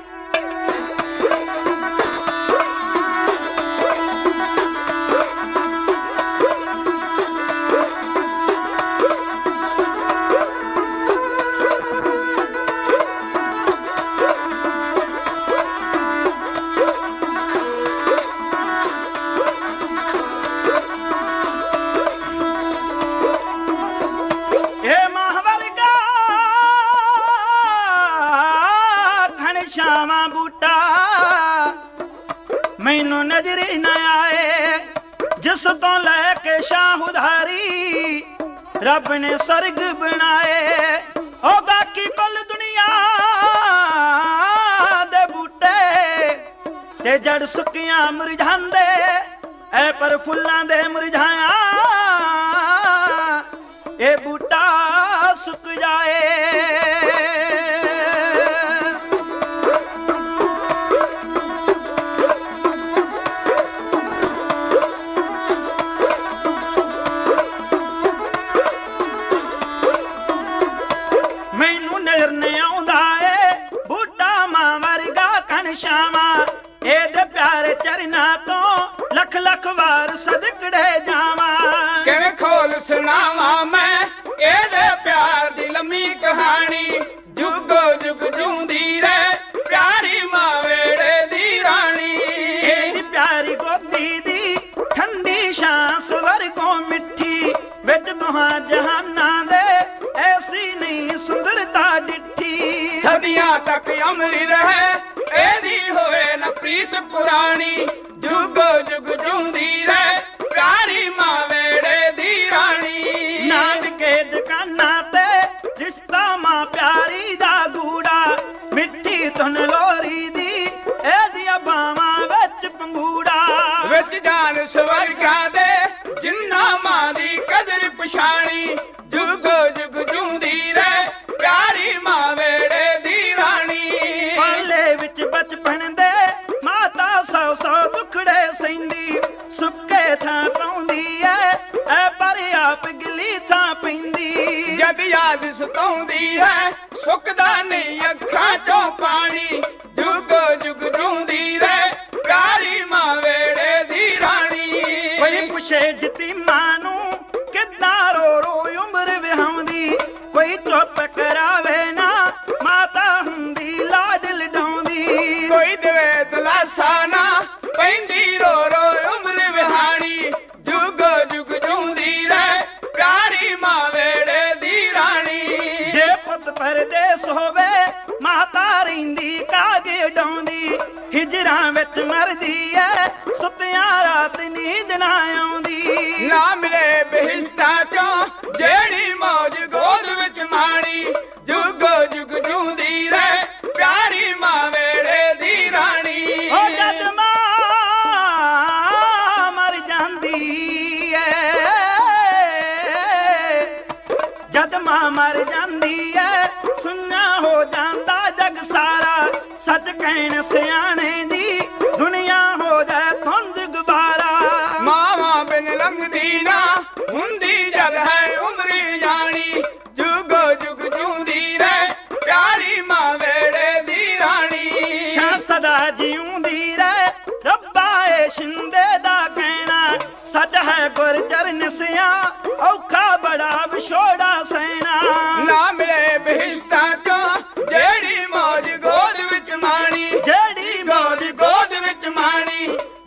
ਇਹ ਮੈਨੂੰ ਨਜ਼ਰ ਨਾ ਆਏ। ਜਿਸ ਤੋਂ ਲੈ ਕੇ ਸ਼ਾਹ ਉਧਾਰੀ ਰੱਬ ਨੇ ਸਰਗ ਬਣਾਏ। ਉਹ ਬਾਕੀ ਕੁੱਲ ਦੁਨੀਆ ਦੇ ਬੂਟੇ ਤੇ ਜੜ ਸੁੱਕੀਆਂ ਮੁਰਝਾਂਦੇ ਐ ਪਰ ਫੁੱਲਾਂ ਦੇ ਮੁਰਝਾਇਆ ਇਹ ਬੂਟਾ ਨਜ਼ਰ ਨਹੀਂ ਆਉਂਦਾ ਏ। ਬੂਟਾ ਮਾਂ ਵਰਗਾ ਕਣ ਸ਼ਾਵਾ ਇਹਦੇ ਪਿਆਰੇ ਚਰਨਾਂ ਤੋਂ ਲੱਖ ਲੱਖ ਵਾਰ ਸਦਕੜੇ ਜਾਵਾਂ। ਕਿਵੇਂ ਖੋਲ ਸੁਣਾਵਾਂ ਮੈਂ? ਇਹਦੇ ਪਿਆਰ ਦੀ ਲੰਮੀ ਕਹਾਣੀ। ਤੱਕ ਅਮਰੀ ਰਹੇ। ਇਹਦੀ ਹੋਵੇ ਨਾ ਪ੍ਰੀਤ ਪੁਰਾਣੀ ਜੁਗੋ ਜੁਗ ਜੂੰਦੀ ਰਹਿ। ਪਿਆਰੀ ਮਾਂ ਵੇੜੇ ਦੀ ਰਾਣੀ। ਨਾ ਵਿਕੇ ਦੁਕਾਨਾਂ ਤੇ ਰਿਸ਼ਤਾ ਮਾਂ ਪਿਆਰੀ ਦਾ ਗੂੜਾ ਮਿੱਠੀ ਧੁਨ ਲੋਰੀ ਦੀ ਇਹਦੀਆਂ ਬਾਵਾਂ ਵਿੱਚ ਪੰਗੂੜਾ। ਵਿੱਚ ਜਾਨ ਸਵਰਗਾਂ ਦੇ ਜਿੰਨਾ ਮਾਂ ਦੀ ਕਦਰ ਪਛਾਣੀ ਜੁਗੋ ਜੁਗ ਜੂੰਦੀ ਰਹਿ। ਪਿਆਰੀ ਮਾਂ ਵੇੜੇ ਵਿੱਚ ਬਚਪਨ ਦੇ ਮਾਤਾ ਸੌ ਸੌ ਦੁਖੜੇ ਸੈਂਦੀ ਸੁੱਕੇ ਥਾਂ ਪਾਉਂਦੀ ਐ ਐ ਪਰ ਆਪ ਗਿੱਲੀ ਥਾਂ ਪੈਂਦੀ। ਜਦ ਯਾਦ ਸਤਾਉਂਦੀ ਹੈ, ਸੁੱਕਦਾ ਨਹੀਂ ਅੱਖਾਂ ਚੋਂ ਪਾਣੀ, ਜੁਗੋ ਦੇਵੇ ਦਲਾਸਾ ਨਾ ਪੈਂਦੀ ਰੋ ਰੋ ਉਮਰ ਵਿਹਾਣੀ। ਜੁਗੋ ਜੁਗ ਜੂੰਦੀ ਰਹਿ ਪਿਆਰੀ ਮਾਂ ਵੇੜੇ ਦੀ ਰਾਣੀ। ਜੇ ਪੁੱਤ ਪਰਦੇਸ ਹੋਵੇ ਮਾਤਾ ਰਹਿੰਦੀ ਕਾਗੇ ਡਾਉਂਦੀ। ਹਿਜਰਾਂ ਵਿੱਚ ਮਰਦੀ ਐ ਸੁੱਤਿਆਂ ਰਾਤ ਨੀਂਦ ਨਾ ਆਉਂਦੀ। ਨਾ ਮਿਲੇ ਬਹਿਸ਼ਤਾਂ ਚੋਂ ਜਿਹੜੀ ਮੌਜ ਗੋਦ ਵਿੱਚ ਮਾਣੀ। ਮਰ ਜਾਂਦੀ ਐ ਸੁੰਨਾ ਹੋ ਜਾਂਦਾ ਜਗ ਸਾਰਾ। ਸੱਚ ਕਹਿਣ ਸਿਆਣੇ ਦੀ ਦੁਨੀਆ ਹੋ ਜਾਏ ਧੁੰਦ ਗੁਬਾਰਾ ਮਾਵਾਂ ਬਿਨ ਲੰਘਦੀ ਨਾ ਹੁੰਦੀ ਜਦ ਹੈ ਉਮਰੀ ਜਾਣੀ। ਜੁਗੋ ਜੁਗ ਜੂੰਦੀ ਰਹਿ ਪਿਆਰੀ ਮਾਂ ਵੇੜੇ ਦੀ ਰਾਣੀ। ਸ਼ਾਂ ਸਦਾ ਜਿਉਂਦੀ ਰਹਿ ਰੱਬਾ ਏ ਸ਼ਿੰਦੇ ਦਾ ਕਹਿਣਾ। ਸੱਚ ਹੈ ਗੁਰ ਚਰਨ ਸਿਆ ਔਖਾ ਬੜਾ ਵਿਛੋੜਾ ਸੈਣਾ। Bye.